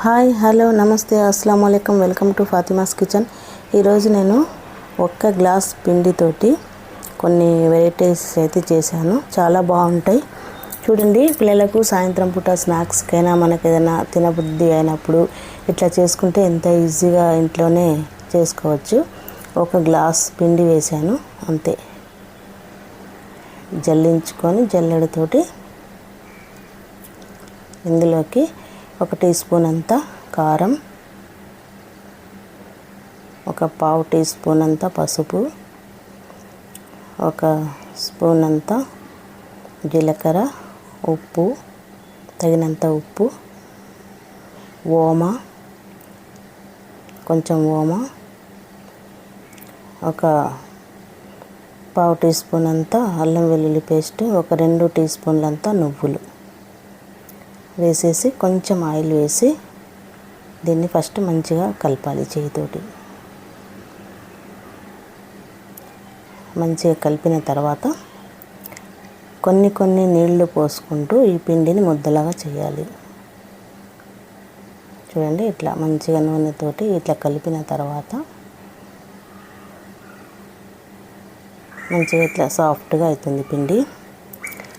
Hi hello నమస్తే అస్సలం అయికం వెల్కమ్ టు ఫాతిమాస్ కిచెన్. ఈరోజు నేను ఒక్క గ్లాస్ పిండితోటి కొన్ని వెరైటీస్ అయితే చేశాను. చాలా బాగుంటాయి. చూడండి పిల్లలకు సాయంత్రం పూట స్నాక్స్కైనా మనకి ఏదైనా తినబుద్ధి అయినప్పుడు ఇట్లా చేసుకుంటే ఎంత ఈజీగా ఇంట్లోనే చేసుకోవచ్చు. ఒక గ్లాస్ పిండి వేశాను అంతే. జల్లించుకొని జల్లెడతోటి ఇందులోకి ఒక టీ స్పూన్ అంత కారం ఒక పావు టీ స్పూన్ అంత పసుపు ఒక స్పూన్ అంత జీలకర్ర ఉప్పు తగినంత ఉప్పు ఓమ కొంచెం ఓమ ఒక పావు టీ స్పూన్ అంతా అల్లం వెల్లుల్లి పేస్ట్ ఒక రెండు టీ స్పూన్లంతా నువ్వులు. వేసేసి కొంచెం ఆయిల్ వేసి దీన్ని ఫస్ట్ మంచిగా కలపాలి చేయితోటి. మంచిగా కలిపిన తర్వాత కొన్ని కొన్ని నీళ్ళు పోసుకుంటూ ఈ పిండిని ముద్దలాగా చేయాలి. చూడండి ఇట్లా మంచిగా నూనెతోటి ఇట్లా కలిపిన తర్వాత మంచిగా ఇట్లా సాఫ్ట్గా అవుతుంది పిండి.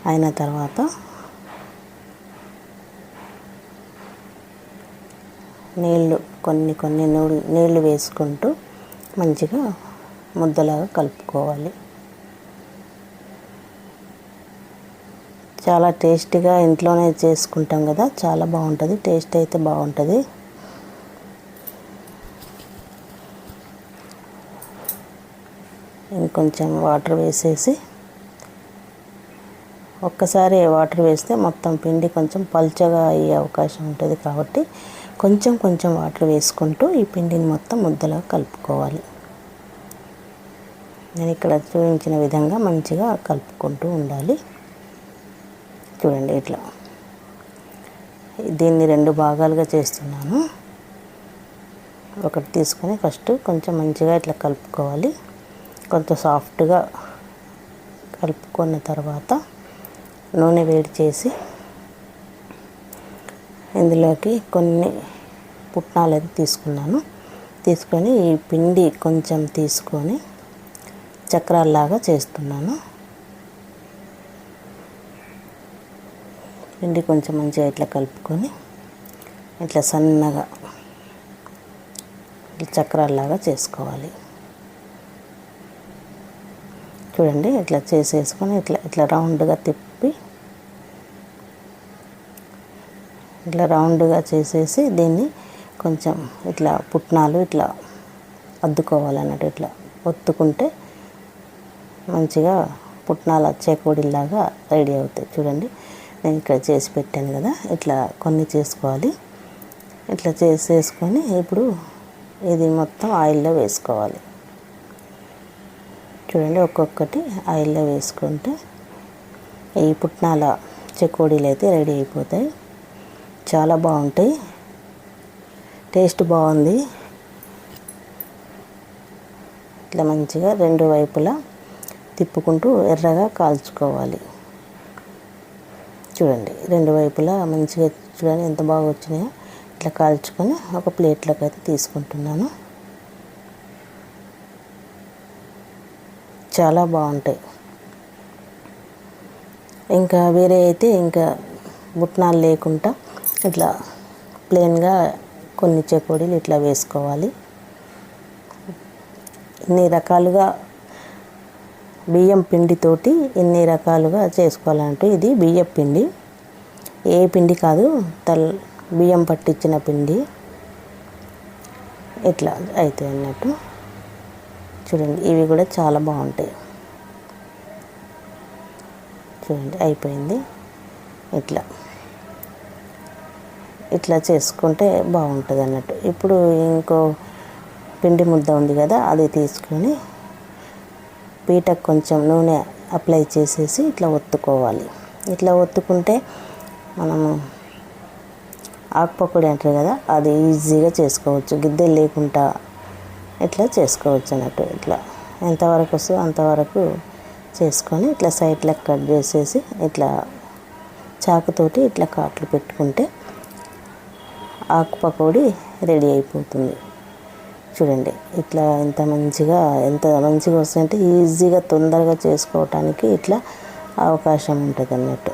అయిన తర్వాత నీళ్ళు కొన్ని కొన్ని నీళ్ళు నీళ్ళు వేసుకుంటూ మంచిగా ముద్దలాగా కలుపుకోవాలి. చాలా టేస్టీగా ఇంట్లోనే చేసుకుంటాం కదా చాలా బాగుంటుంది టేస్ట్ అయితే బాగుంటుంది. ఇంకొంచెం వాటర్ వేసేసి ఒక్కసారి వాటర్ వేస్తే మొత్తం పిండి కొంచెం పల్చగా అయ్యే అవకాశం ఉంటుంది కాబట్టి కొంచెం కొంచెం వాటర్ వేసుకుంటూ ఈ పిండిని మొత్తం ముద్దలా కలుపుకోవాలి. నేను ఇక్కడ చూపించిన విధంగా మంచిగా కలుపుకుంటూ ఉండాలి. చూడండి ఇట్లా. దీన్ని రెండు భాగాలుగా చేస్తున్నాను. ఒకటి తీసుకొని ఫస్ట్ కొంచెం మంచిగా ఇట్లా కలుపుకోవాలి. కొంచెం సాఫ్ట్గా కలుపుకున్న తర్వాత నూనె వేడి చేసి ఇందులోకి కొన్ని పుట్నాలు అయితే తీసుకున్నాను. తీసుకొని ఈ పిండి కొంచెం తీసుకొని చక్రాల్లాగా చేస్తున్నాను. పిండి కొంచెం మంచిగా ఇట్లా కలుపుకొని ఇట్లా సన్నగా ఇట్లా చక్రాల్లాగా చేసుకోవాలి. చూడండి ఇట్లా చేసేసుకొని ఇట్లా ఇట్లా రౌండ్గా తిప్పి ఇట్లా రౌండ్గా చేసేసి దీన్ని కొంచెం ఇట్లా పుట్నాలు ఇట్లా అద్దుకోవాలన్నట్టు ఇట్లా ఒత్తుకుంటే మంచిగా పుట్నాల చేకోడిలాగా రెడీ అవుతాయి. చూడండి నేను ఇక్కడ చేసి పెట్టాను కదా ఇట్లా కొన్ని చేసుకోవాలి. ఇట్లా చేసేసుకొని ఇప్పుడు ఇది మొత్తం ఆయిల్లో వేసుకోవాలి. చూడండి ఒక్కొక్కటి ఆయిల్లో వేసుకుంటే ఈ పుట్నాల చెకోడీలు అయితే రెడీ అయిపోతాయి. చాలా బాగుంటాయి. టేస్ట్ బాగుంది. ఇట్లా మంచిగా రెండు వైపులా తిప్పుకుంటూ ఎర్రగా కాల్చుకోవాలి. చూడండి రెండు వైపులా మంచిగా చూడండి ఎంత బాగా వచ్చినాయో. ఇట్లా కాల్చుకొని ఒక ప్లేట్లోకి అయితే తీసుకుంటున్నాను. చాలా బాగుంటాయి. ఇంకా వేరే అయితే ఇంకా బుట్నాలు లేకుండా ఇట్లా ప్లెయిన్గా కొన్ని చెకోడీలు ఇట్లా వేసుకోవాలి. ఇన్ని రకాలుగా బియ్యం పిండితోటి ఇన్ని రకాలుగా చేసుకోవాలంటే ఇది బియ్యం పిండి. ఏ పిండి కాదు తల్ బియ్యం పట్టించిన పిండి. ఇట్లా అవుతాయి అన్నట్టు. చూడండి ఇవి కూడా చాలా బాగుంటాయి. చూడండి అయిపోయింది. ఇట్లా. ఇట్లా చేసుకుంటే బాగుంటుంది అన్నట్టు. ఇప్పుడు ఇంకో పిండి ముద్ద ఉంది కదా అది తీసుకొని పీటకు కొంచెం నూనె అప్లై చేసేసి ఇట్లా ఒత్తుకోవాలి. ఇట్లా ఒత్తుకుంటే మనము ఆకుపక్కడి అంటారు కదా అది ఈజీగా చేసుకోవచ్చు. గిద్దెలు లేకుండా ఇట్లా చేసుకోవచ్చు అన్నట్టు ఇట్లా. ఎంతవరకు వస్తుందో అంతవరకు చేసుకొని ఇట్లా సైడ్లకు కట్ చేసేసి ఇట్లా చాకుతోటి ఇట్లా కాట్లు పెట్టుకుంటే ఆకు పకోడీ రెడీ అయిపోతుంది. చూడండి ఇట్లా ఎంత మంచిగా ఎంత మంచిగా వస్తుందంటే ఈజీగా తొందరగా చేసుకోవటానికి ఇట్లా అవకాశం ఉంటుంది అన్నట్టు.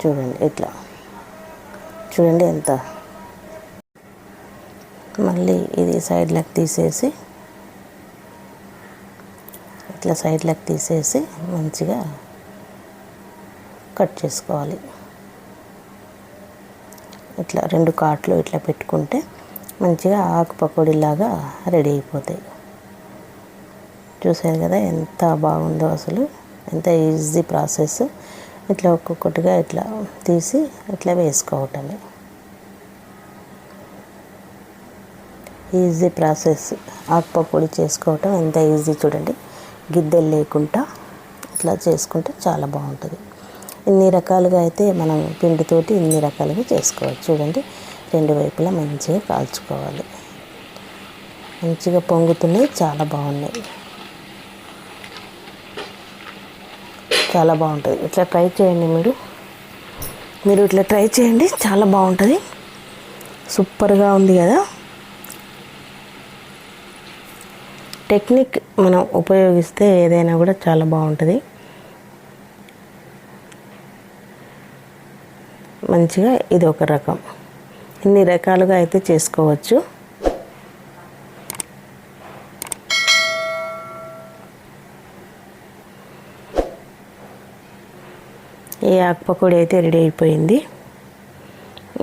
చూడండి ఇట్లా. చూడండి ఎంత. మళ్ళీ ఇది సైడ్లకు తీసేసి ఇట్లా సైడ్లకు తీసేసి మంచిగా కట్ చేసుకోవాలి. ఇట్లా రెండు కాట్లు ఇట్లా పెట్టుకుంటే మంచిగా ఆకు పకోడీలాగా రెడీ అయిపోతాయి. చూసారు కదా ఎంత బాగుందో అసలు. ఎంత ఈజీ ప్రాసెస్. ఇట్లా ఒక్కొక్కటిగా ఇట్లా తీసి ఇట్లా వేసుకోవటమే. Easy process. ఆకుపకోడి చేసుకోవటం ఎంత ఈజీ చూడండి. గిద్దెలు లేకుండా ఇట్లా చేసుకుంటే చాలా బాగుంటుంది. ఇన్ని రకాలుగా అయితే మనం పిండితోటి ఇన్ని రకాలుగా చేసుకోవచ్చు. చూడండి రెండు వైపులా మంచిగా కాల్చుకోవాలి. మంచిగా పొంగుతున్నాయి చాలా బాగున్నాయి. చాలా బాగుంటుంది. ఇట్లా ట్రై చేయండి మీరు. మీరు ఇట్లా ట్రై చేయండి చాలా బాగుంటుంది. సూపర్గా ఉంది కదా. టెక్నిక్ మనం ఉపయోగిస్తే ఏదైనా కూడా చాలా బాగుంటుంది. మంచిగా ఇది ఒక రకం. ఇన్ని రకాలుగా అయితే చేసుకోవచ్చు. ఈ ఆకుపకోడి అయితే రెడీ అయిపోయింది.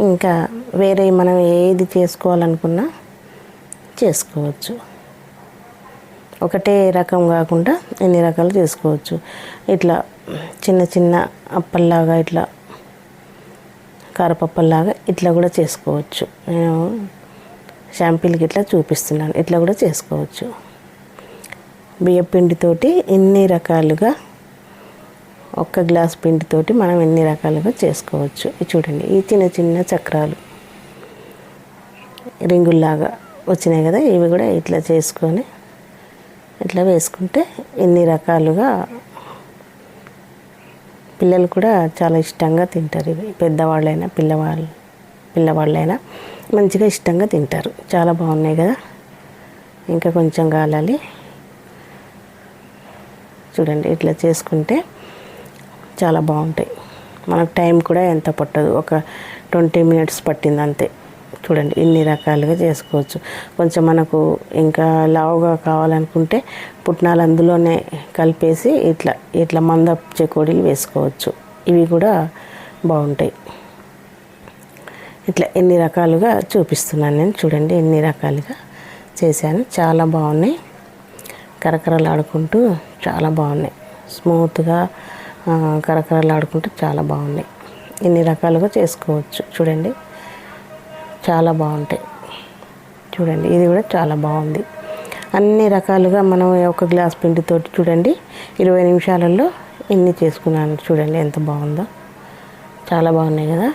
ఇంకా వేరే మనం ఏది చేసుకోవాలనుకున్నా చేసుకోవచ్చు. ఒకటే రకం కాకుండా ఎన్ని రకాలు చేసుకోవచ్చు. ఇట్లా చిన్న చిన్న అప్పల్లాగా ఇట్లా కారపప్పల్లాగా ఇట్లా కూడా చేసుకోవచ్చు. నేను షాంపిల్కి ఇట్లా చూపిస్తున్నాను. ఇట్లా కూడా చేసుకోవచ్చు. బియ్య పిండితోటి ఇన్ని రకాలుగా ఒక్క గ్లాస్ పిండితోటి మనం ఎన్ని రకాలుగా చేసుకోవచ్చు. చూడండి ఈ చిన్న చిన్న చక్రాలు రింగుల్లాగా వచ్చినాయి కదా ఇవి కూడా ఇట్లా చేసుకొని ఇట్లా వేసుకుంటే ఎన్ని రకాలుగా పిల్లలు కూడా చాలా ఇష్టంగా తింటారు. ఇవి పెద్దవాళ్ళైనా పిల్లవాళ్ళు పిల్లవాళ్ళైనా మంచిగా ఇష్టంగా తింటారు. చాలా బాగున్నాయి కదా? ఇంకా కొంచెం కాలాలి చూడండి ఇట్లా చేసుకుంటే చాలా బాగుంటాయి. మనకు టైం కూడా ఎంత పట్టదు. ఒక ట్వంటీ మినిట్స్ పట్టింది అంతే చూడండి ఇన్ని రకాలుగా చేసుకోవచ్చు. కొంచెం మనకు ఇంకా లావుగా కావాలనుకుంటే పుట్నాలు అందులోనే కలిపేసి ఇట్లా ఇట్లా మంద చెకోడీలు వేసుకోవచ్చు. ఇవి కూడా బాగుంటాయి. ఇట్లా ఎన్ని రకాలుగా చూపిస్తున్నాను నేను. చూడండి ఎన్ని రకాలుగా చేశాను. చాలా బాగున్నాయి. కరకరలాడుకుంటూ చాలా బాగున్నాయి. స్మూత్గా కరకరలాడుకుంటూ చాలా బాగున్నాయి. ఇన్ని రకాలుగా చేసుకోవచ్చు. చూడండి. చాలా బాగుంటాయి. చూడండి ఇది కూడా చాలా బాగుంది. అన్ని రకాలుగా మనం ఒక గ్లాస్ పిండితో చూడండి ఇరవై నిమిషాలలో ఇన్ని చేసుకున్నాను చూడండి ఎంత బాగుందో. చాలా బాగున్నాయి కదా.